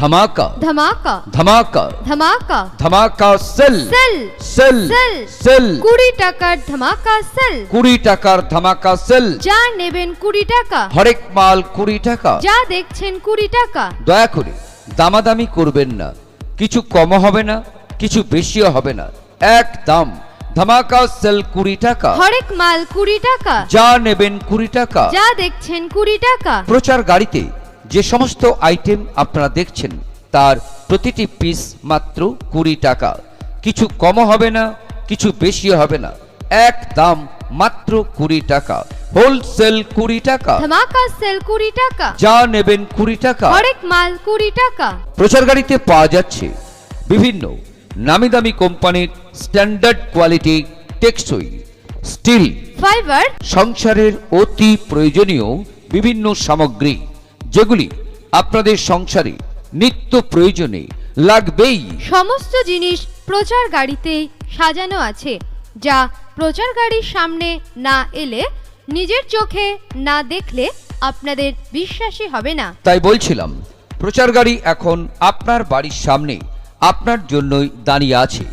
ধামাকা ধামাকা ধামাকা ধামাকা ধামাকা sale sale sale sale sale. কুড়ি টাকার ধামাকা সেল। কুড়ি টাকার ধামাকা সেল। যা নেবেন কুড়ি টাকা। হরেক মাল কুড়ি টাকা। যা দেখছেন কুড়ি টাকা। দয়া করে দামাদামি করবেন না। কিছু কম হবে না কিছু বেশিও হবে না। এক দাম ধামাকা সেল কুড়ি টাকা। হরেক মাল কুড়ি টাকা। যা নেবেন কুড়ি টাকা। যা দেখছেন কুড়ি টাকা। প্রচার গাড়িতে যে সমস্ত আইটেম আপনারা দেখছেন তার প্রতিটি পিস মাত্র কুড়ি টাকা। কিছু কমও হবে না কিছু বেশিও হবে না। এক দাম মাত্র কুড়ি টাকা। হোলসেল কুড়ি টাকা। ধামাকা সেল কুড়ি টাকা। যা নেবেন কুড়ি টাকা। হরেক মাল কুড়ি টাকা। প্রচার গাড়িতে পাওয়া যাচ্ছে বিভিন্ন নামি দামি কোম্পানির স্ট্যান্ডার্ড কোয়ালিটি টেকসই স্টিল ফাইবার সংসারের অতি প্রয়োজনীয় বিভিন্ন সামগ্রী। যেগুলি আপনাদের সংসারে নিত্য প্রয়োজনে লাগবেই। সমস্ত জিনিস প্রচার গাড়িতেই সাজানো আছে যা প্রচার গাড়ির সামনে না এলে নিজের চোখে না দেখলে আপনাদের বিশ্বাসই হবে না। তাই বলছিলাম প্রচার গাড়ি এখন আপনার বাড়ির সামনে আপনার জন্যই দাঁড়িয়ে আছে।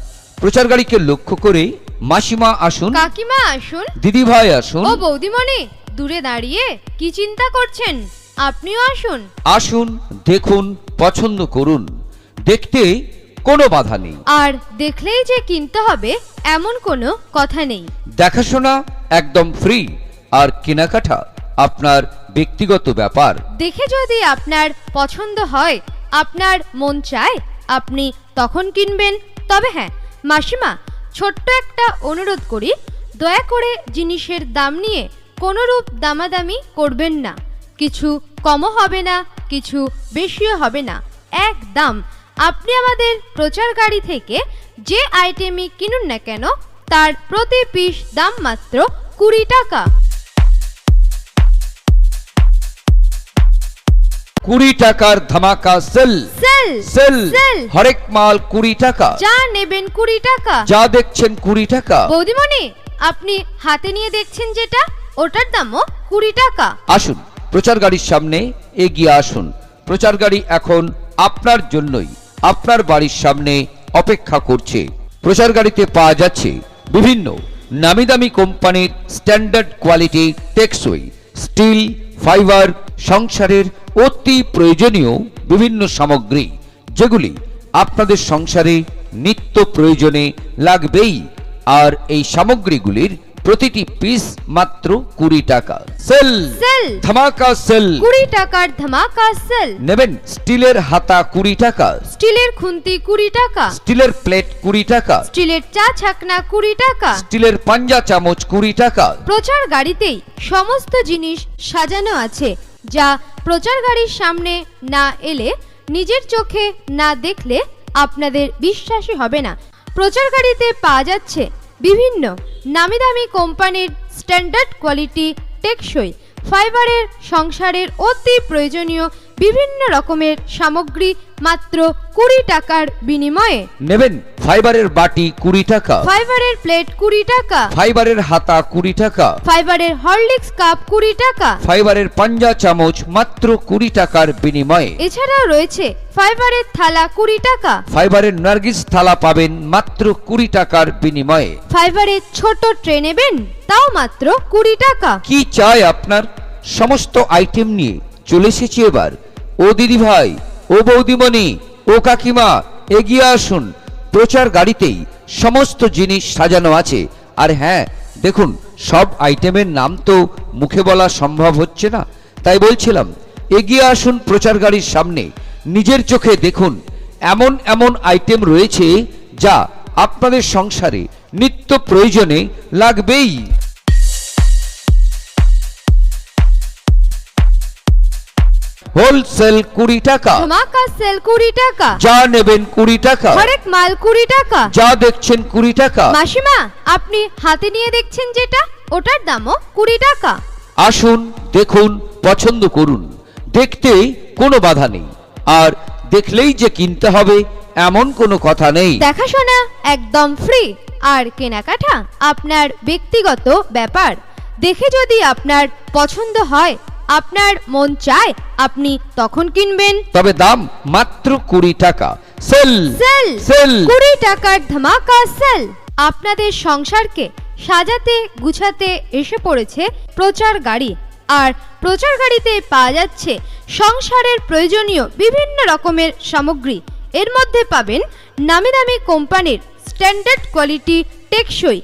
প্রচার গাড়িকে লক্ষ্য করে মাসিমা আসুন কাকিমা আসুন দিদিভাই আসুন। ও বৌদিমণি দূরে দাঁড়িয়ে কি চিন্তা করছেন? আপনিও আসুন। আসুন দেখুন পছন্দ করুন। দেখতে কোনো বাধা নেই। আর দেখলেই যে কিনতে হবে এমন কোনো কথা নেই। দেখাশোনা একদম ফ্রি আর কেনাকাটা আপনার ব্যক্তিগত ব্যাপার। দেখে যদি আপনার পছন্দ হয় আপনার মন চায় আপনি তখন কিনবেন। তবে হ্যাঁ মাসিমা ছোট্ট একটা অনুরোধ করি দয়া করে জিনিসের দাম নিয়ে কোনোরূপ দামাদামি করবেন না। কিছু কমও হবে না কিছু বেশিও হবে না। এক দাম আপনি আমাদের প্রচার গাড়ি থেকে যে আইটেমই কিনুন না কেন তার প্রতি পিস দাম মাত্র কুড়ি টাকা। কুড়ি টাকার ধামাকা সেল। Sale sale. সেল। হরেক মাল কুড়ি টাকা। যা নেবেন কুড়ি টাকা। যা দেখছেন কুড়ি টাকা। বৌদিমণি আপনি হাতে নিয়ে দেখছেন যেটা ওটার দামও কুড়ি টাকা। আসুন। প্রচার গাড়ির সামনে এগিয়ে আসুন। প্রচার গাড়ি এখন আপনার জন্যই, আপনার বাড়ির সামনে অপেক্ষা করছে। প্রচার গাড়িতে পাওয়া যাচ্ছে বিভিন্ন নামি দামি কোম্পানির স্ট্যান্ডার্ড কোয়ালিটি টেকসই, স্টিল, ফাইবার, সংসারের অতি প্রয়োজনীয় বিভিন্ন সামগ্রী, যেগুলি আপনাদের সংসারে নিত্য প্রয়োজনে লাগবেই। আর এই সামগ্রীগুলির প্রতিটি পিস মাত্র কুড়ি টাকা। সেল। সেল। ধামাকা সেল। কুড়ি টাকার ধামাকা সেল। নেবেন স্টিলের হাতা কুড়ি টাকা। স্টিলের খুন্তি কুড়ি টাকা। স্টিলের প্লেট কুড়ি টাকা। স্টিলের চা ছাকনা কুড়ি টাকা। স্টিলের পাঞ্জা চামচ কুড়ি টাকা। প্রচার গাড়িতেই সমস্ত জিনিস সাজানো আছে যা প্রচার গাড়ির সামনে না এলে নিজের চোখে না দেখলে আপনাদের বিশ্বাসই হবে না। প্রচার গাড়িতে পাওয়া যাচ্ছে বিভিন্ন নামি দামি কোম্পানির স্ট্যান্ডার্ড কোয়ালিটি টেকসই ফাইবারের সংসারের অতি প্রয়োজনীয় বিভিন্ন রকমের সামগ্রী মাত্র কুড়ি টাকার বিনিময়ে। নেবেন ফাইবারের বাটি কুড়ি টাকা। ফাইবারের প্লেট কুড়ি টাকা। ফাইবারের হাতা কুড়ি টাকা। ফাইবারের হরলিক্স কাপ কুড়ি টাকা। ফাইবারের পাঞ্জা চামচ মাত্র কুড়ি টাকার বিনিময়ে। এছাড়াও রয়েছে ফাইবারের থালা কুড়ি টাকা। ফাইবারের নার্গিস থালা পাবেন মাত্র কুড়ি টাকার বিনিময়ে। ফাইবারের ছোট ট্রে নেবেন তাও মাত্র কুড়ি টাকা। কি চাই আপনার? সমস্ত আইটেম নিয়ে চলে এসেছি এবার। ও দিদি ভাই ও বৌদিমণি, ও কাকিমা, এগিয়ে আসুন। প্রচার গাড়িতেই সমস্ত জিনিস সাজানো আছে। আর হ্যাঁ দেখুন, সব আইটেমের নাম তো মুখে বলা সম্ভব হচ্ছে না। তাই বলছিলাম, এগিয়ে আসুন প্রচার গাড়ির সামনে। নিজের চোখে দেখুন, এমন এমন আইটেম রয়েছে যা আপনাদের সংসারে নিত্য প্রয়োজনে লাগবেই। হোলসেল কুড়ি টাকা। ধামাকা সেল কুড়ি টাকা। যা নেবেন কুড়ি টাকা। হরেক মাল কুড়ি টাকা। যা দেখছেন কুড়ি টাকা। মাসিমা আপনি হাতে নিয়ে দেখছেন যেটা ওটার দামও কুড়ি টাকা। আসুন দেখুন পছন্দ করুন। দেখতে কোনো বাধা নেই। আর দেখলেই যে কিনতে হবে এমন কোনো কথা নেই। দেখাশোনা একদম ফ্রি আর কেনাকাটা আপনার ব্যক্তিগত ব্যাপার। দেখে যদি আপনার পছন্দ হয় আপনার মন চায় আপনি তখন কিনবেন। তবে দাম মাত্র কুড়ি টাকা। Sale sale sale. কুড়ি টাকার ধামাকা সেল। আপনাদের সংসারকে সাজাতে গুছাতে এসে পড়েছে প্রচার গাড়ি। আর প্রচার গাড়িতে পাওয়া যাচ্ছে সংসারের প্রয়োজনীয় বিভিন্ন রকমের সামগ্রী। এর মধ্যে পাবেন নামি দামি কোম্পানির স্ট্যান্ডার্ড কোয়ালিটি টেকসই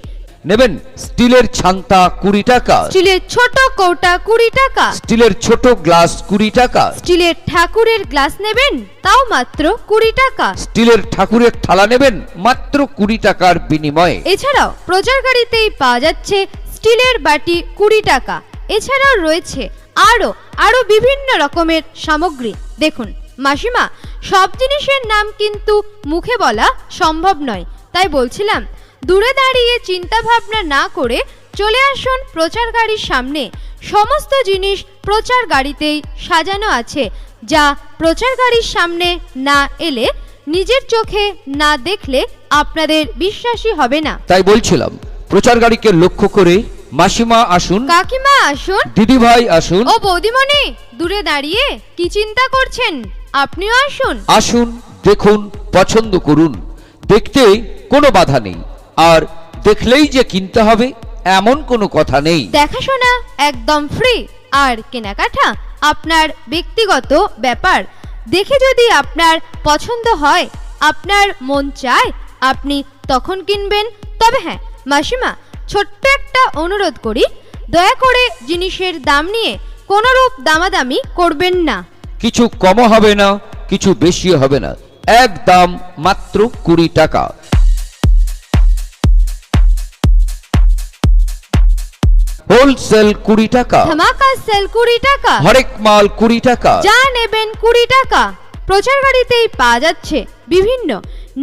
নেবেন স্টিলের ছান্তা কুড়ি টাকা। স্টিলের ছোট কৌটা কুড়ি টাকা। স্টিলের ছোট গ্লাস কুড়ি টাকা। স্টিলের ঠাকুরের গ্লাস নেবেন তাও মাত্র কুড়ি টাকা। স্টিলের ঠাকুরের থালা নেবেন মাত্র কুড়ি টাকার বিনিময়ে। এছাড়াও প্রচার গাড়িতেই পাওয়া যাচ্ছে স্টিলের বাটি কুড়ি টাকা। এছাড়াও রয়েছে আরও আরও বিভিন্ন রকমের সামগ্রী। দেখুন মাসিমা সব জিনিসের নাম কিন্তু মুখে বলা সম্ভব নয়। তাই বলছিলাম দূরে দাঁড়িয়ে চিন্তা ভাবনা না করে চলে আসুন প্রচার গাড়ির সামনে। সমস্ত জিনিস প্রচার গাড়িতেই সাজানো আছে যা প্রচার গাড়ির সামনে না এলে নিজের চোখে না দেখলে আপনাদের বিশ্বাসই হবে না। তাই বলছিলাম প্রচার গাড়িকে লক্ষ্য করে মাসিমা আসুন কাকিমা আসুন দিদিভাই আসুন। ও বৌদিমণি দূরে দাঁড়িয়ে কি চিন্তা করছেন? আপনিও আসুন। আসুন দেখুন পছন্দ করুন। দেখতে কোনো বাধা নেই। আর দেখলেই যে কিনতে হবে এমন কোনো কথা নেই। দেখাশোনা একদম ফ্রি আর কেনাকাটা আপনার ব্যক্তিগত ব্যাপার। দেখে যদি আপনার পছন্দ হয় আপনার মন চায় আপনি তখন কিনবেন। তবে হ্যাঁ মাসিমা ছোট্ট একটা অনুরোধ করি দয়া করে জিনিসের দাম নিয়ে কোনোরূপ দামাদামি করবেন না। কিছু কমও হবে না কিছু বেশি হবে না। এক দাম মাত্র কুড়ি টাকা। হোলসেল কুড়ি টাকা। ধামাকা সেল কুড়ি টাকা। হরেক মাল কুড়ি টাকা। যা নেবেন কুড়ি টাকা। প্রচার গাড়িতেই পাওয়া যাচ্ছে বিভিন্ন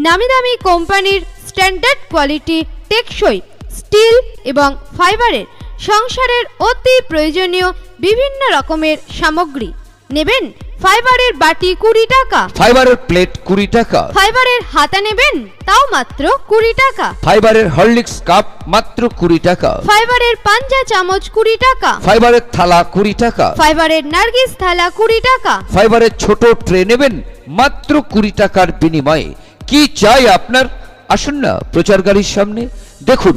নামি দামি কোম্পানির স্ট্যান্ডার্ড কোয়ালিটি টেকসই স্টিল এবং ফাইবারের সংসারের অতি প্রয়োজনীয় বিভিন্ন রকমের সামগ্রী। নেবেন ফাইবারের বাটি কুড়ি টাকা। ফাইবারের প্লেট কুড়ি টাকা। ফাইবারের হাতা নেবেন তাও মাত্র কুড়ি টাকা। ফাইবারের হরলিক্স কাপ মাত্র কুড়ি টাকা। ফাইবারের পাঞ্জা চামচ কুড়ি টাকা। ফাইবারের থালা কুড়ি টাকা। ফাইবারের নার্গিস থালা কুড়ি টাকা। ফাইবারের ছোট ট্রে নেবেন মাত্র কুড়ি টাকার বিনিময়ে। কি চাই আপনার? আসুন না প্রচার গাড়ির সামনে। দেখুন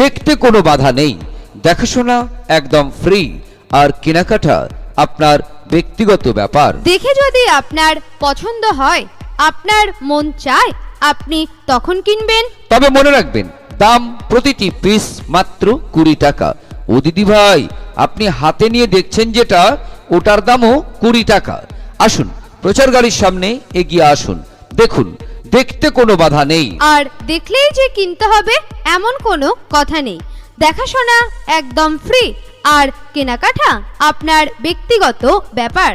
দেখতে কোনো বাধা নেই। দেখাশোনা একদম ফ্রি আর কেনাকাটা আপনার ব্যক্তিগত ব্যাপার। দেখে যদি আপনার পছন্দ হয় আপনার মন চায় আপনি তখন কিনবেন। তবে মনে রাখবেন দাম প্রতিটি পিস মাত্র কুড়ি টাকা। ও দিদি ভাই আপনি হাতে নিয়ে দেখছেন যেটা ওটার দামও কুড়ি টাকা। আসুন প্রচার গাড়ির সামনে এগিয়ে আসুন। দেখুন দেখতে কোনো বাধা নেই। আর দেখলেই যে কিনতে হবে এমন কোনো কথা নেই। দেখাশোনা একদম ফ্রি আর কেনাকাটা আপনার ব্যক্তিগত ব্যাপার।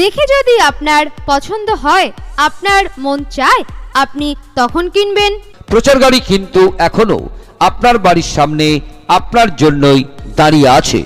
দেখে যদি আপনার পছন্দ হয়, আপনার মন চায়, আপনি তখন কিনবেন। প্রচার গাড়ি কিন্তু এখনও আপনার বাড়ির সামনে, আপনার জন্যই দাঁড়িয়ে আছে।